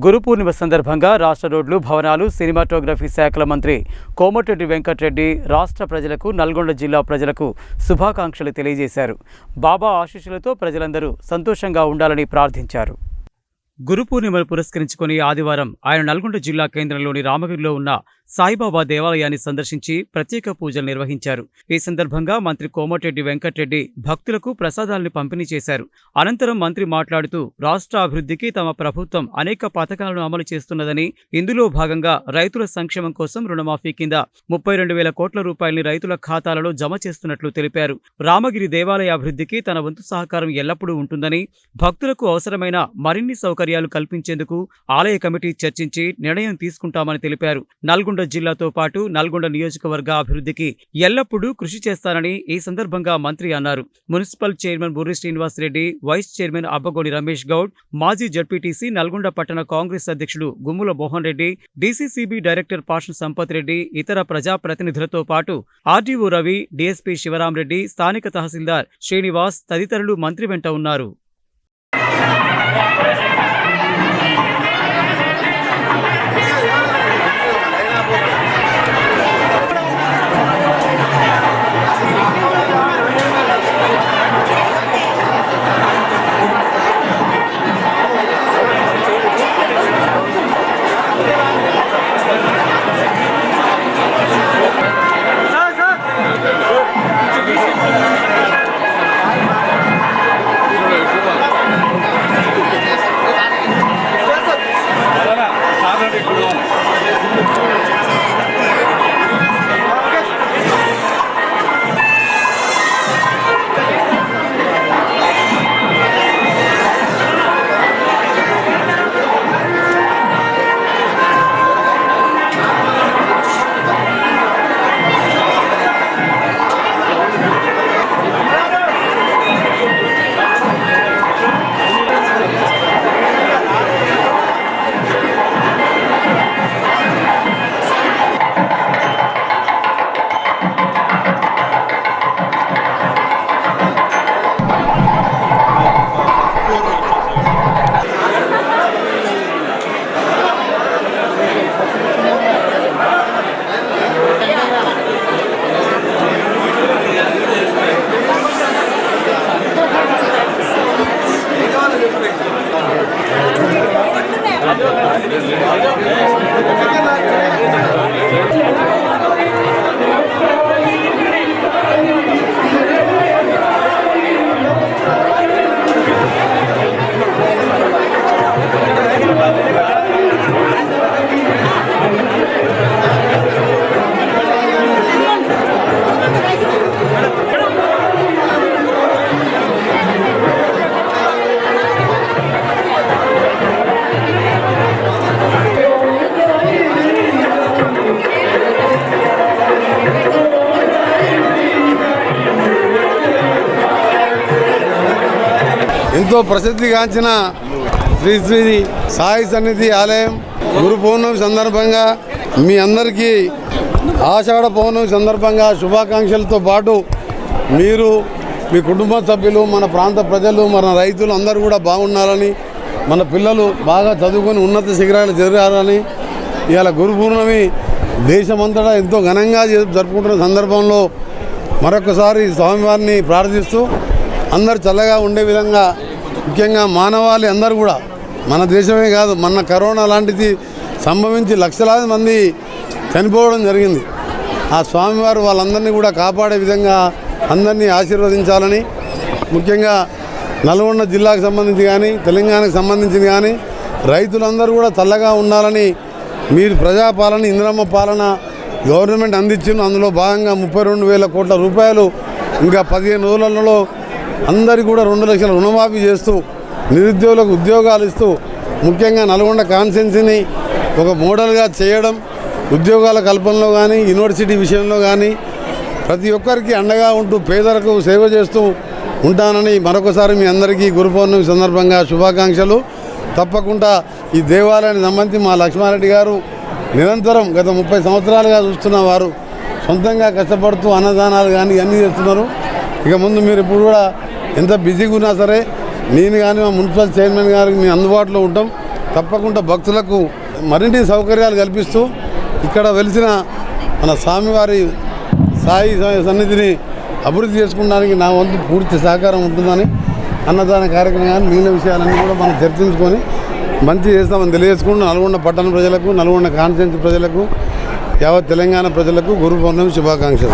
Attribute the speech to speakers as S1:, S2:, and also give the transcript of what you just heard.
S1: గురు పూర్ణిమ సందర్భంగా రాష్ట్ర రోడ్లు భవనాలు సినిమాటోగ్రఫీ శాఖల మంత్రి కోమటిరెడ్డి వెంకటరెడ్డి రాష్ట్ర ప్రజలకు నల్గొండ జిల్లా ప్రజలకు శుభాకాంక్షలు తెలియజేశారు. బాబా ఆశీస్సులతో ప్రజలందరూ సంతోషంగా ఉండాలని ప్రార్థించారు. గురు పూర్ణిమను పురస్కరించుకుని ఆదివారం ఆయన నల్గొండ జిల్లా కేంద్రంలోని రామగిరిలో ఉన్న సాయిబాబా దేవాలయాన్ని సందర్శించి ప్రత్యేక పూజలు నిర్వహించారు. ఈ సందర్భంగా మంత్రి కోమటిరెడ్డి వెంకటరెడ్డి భక్తులకు ప్రసాదాలను పంపిణీ చేశారు. అనంతరం మంత్రి మాట్లాడుతూ రాష్ట్ర అభివృద్ధికి తమ ప్రభుత్వం అనేక పథకాలను అమలు చేస్తున్నదని ఇందులో భాగంగా రైతుల సంక్షేమం కోసం రుణమాఫీ కింద ముప్పై రెండు వేల కోట్ల రూపాయలని రైతుల ఖాతాలలో జమ చేస్తున్నట్లు తెలిపారు. రామగిరి దేవాలయ అభివృద్ధికి తన వంతు సహకారం ఎల్లప్పుడూ ఉంటుందని భక్తులకు అవసరమైన మరిన్ని సౌకర్యాలు కల్పించేందుకు ఆలయ కమిటీ చర్చించి నిర్ణయం తీసుకుంటామని తెలిపారు. నల్గొండ జిల్లాతో పాటు నల్గొండ నియోజకవర్గ అభివృద్ధికి ఎల్లప్పుడూ కృషి చేస్తానని ఈ సందర్భంగా మంత్రి అన్నారు. Municipal chairman Burri Srinivas Reddy vice chairman Abbagodi Ramesh Goud మాజీ జడ్పీటీసీ నల్గొండ పట్టణ కాంగ్రెస్ అధ్యక్షుడు గుమ్ముల మోహన్ రెడ్డి డీసీసీబీ డైరెక్టర్ పాషన్ సంపత్ రెడ్డి ఇతర ప్రజాప్రతినిధులతో పాటు ఆర్డీఓ రవి డీఎస్పీ శివరాంరెడ్డి స్థానిక తహసీల్దార్ శ్రీనివాస్ తదితరులు మంత్రి వెంట ఉన్నారు. Obrigado.
S2: ఎంతో ప్రసిద్ధిగాంచిన శ్రీ శ్రీ సాయి సన్నిధి ఆలయం గురు పౌర్ణమి సందర్భంగా మీ అందరికీ ఆషాఢ పౌర్ణమి సందర్భంగా శుభాకాంక్షలతో పాటు మీరు మీ కుటుంబ సభ్యులు మన ప్రాంత ప్రజలు మన రైతులు అందరూ కూడా బాగుండాలని మన పిల్లలు బాగా చదువుకొని ఉన్నత శిఖరాలు జరగాలని ఇవాళ గురు పౌర్ణమి దేశమంతటా ఎంతో ఘనంగా జరుపుకుంటున్న సందర్భంలో మరొకసారి స్వామివారిని ప్రార్థిస్తూ అందరు చల్లగా ఉండే విధంగా ముఖ్యంగా మానవాళి అందరూ కూడా మన దేశమే కాదు మన కరోనా లాంటిది సంభవించి లక్షలాది మంది చనిపోవడం జరిగింది. ఆ స్వామివారు వాళ్ళందరినీ కూడా కాపాడే విధంగా అందరినీ ఆశీర్వదించాలని ముఖ్యంగా నల్గొండ జిల్లాకు సంబంధించి కానీ తెలంగాణకు సంబంధించి కానీ రైతులందరూ కూడా చల్లగా ఉండాలని మీరు ప్రజాపాలన ఇంద్రమ్మ పాలన గవర్నమెంట్ అందించింది. అందులో భాగంగా ముప్పై రెండు వేల కోట్ల రూపాయలు ఇంకా పదిహేను రోజులలో అందరికీ కూడా రెండు లక్షల రుణమాఫీ చేస్తూ నిరుద్యోగులకు ఉద్యోగాలు ఇస్తూ ముఖ్యంగా నల్గొండ కాన్సెన్సీని ఒక మోడల్గా చేయడం ఉద్యోగాల కల్పనలో కానీ యూనివర్సిటీ విషయంలో కానీ ప్రతి ఒక్కరికి అండగా ఉంటూ పేదలకు సేవ చేస్తూ ఉంటానని మరొకసారి మీ అందరికీ గురు పౌర్ణమి సందర్భంగా శుభాకాంక్షలు. తప్పకుండా ఈ దేవాలయానికి సంబంధించి మా లక్ష్మారెడ్డి గారు నిరంతరం గత ముప్పై సంవత్సరాలుగా చూస్తున్న వారు సొంతంగా కష్టపడుతూ అన్నదానాలు కానీ అన్నీ చేస్తున్నారు. ఇక ముందు మీరు ఇప్పుడు కూడా ఎంత బిజీగా ఉన్నా సరే నేను కానీ మా మున్సిపల్ చైర్మన్ గారికి మేము అందుబాటులో ఉంటాం. తప్పకుండా భక్తులకు మరిన్ని సౌకర్యాలు కల్పిస్తూ ఇక్కడ వెలిసిన మన స్వామివారి సాయి సన్నిధిని అభివృద్ధి చేసుకోవడానికి నా వంతు పూర్తి సహకారం ఉంటుందని అన్నదాన కార్యక్రమం కానీ మిగిలిన విషయాలన్నీ కూడా మనం చర్చించుకొని మంచి చేస్తామని తెలియజేసుకుంటూ నల్గొండ పట్టణ ప్రజలకు నల్గొండ కాన్స్టిట్యూన్సీ ప్రజలకు యావత్ తెలంగాణ ప్రజలకు గురు పౌర్ణమి శుభాకాంక్షలు.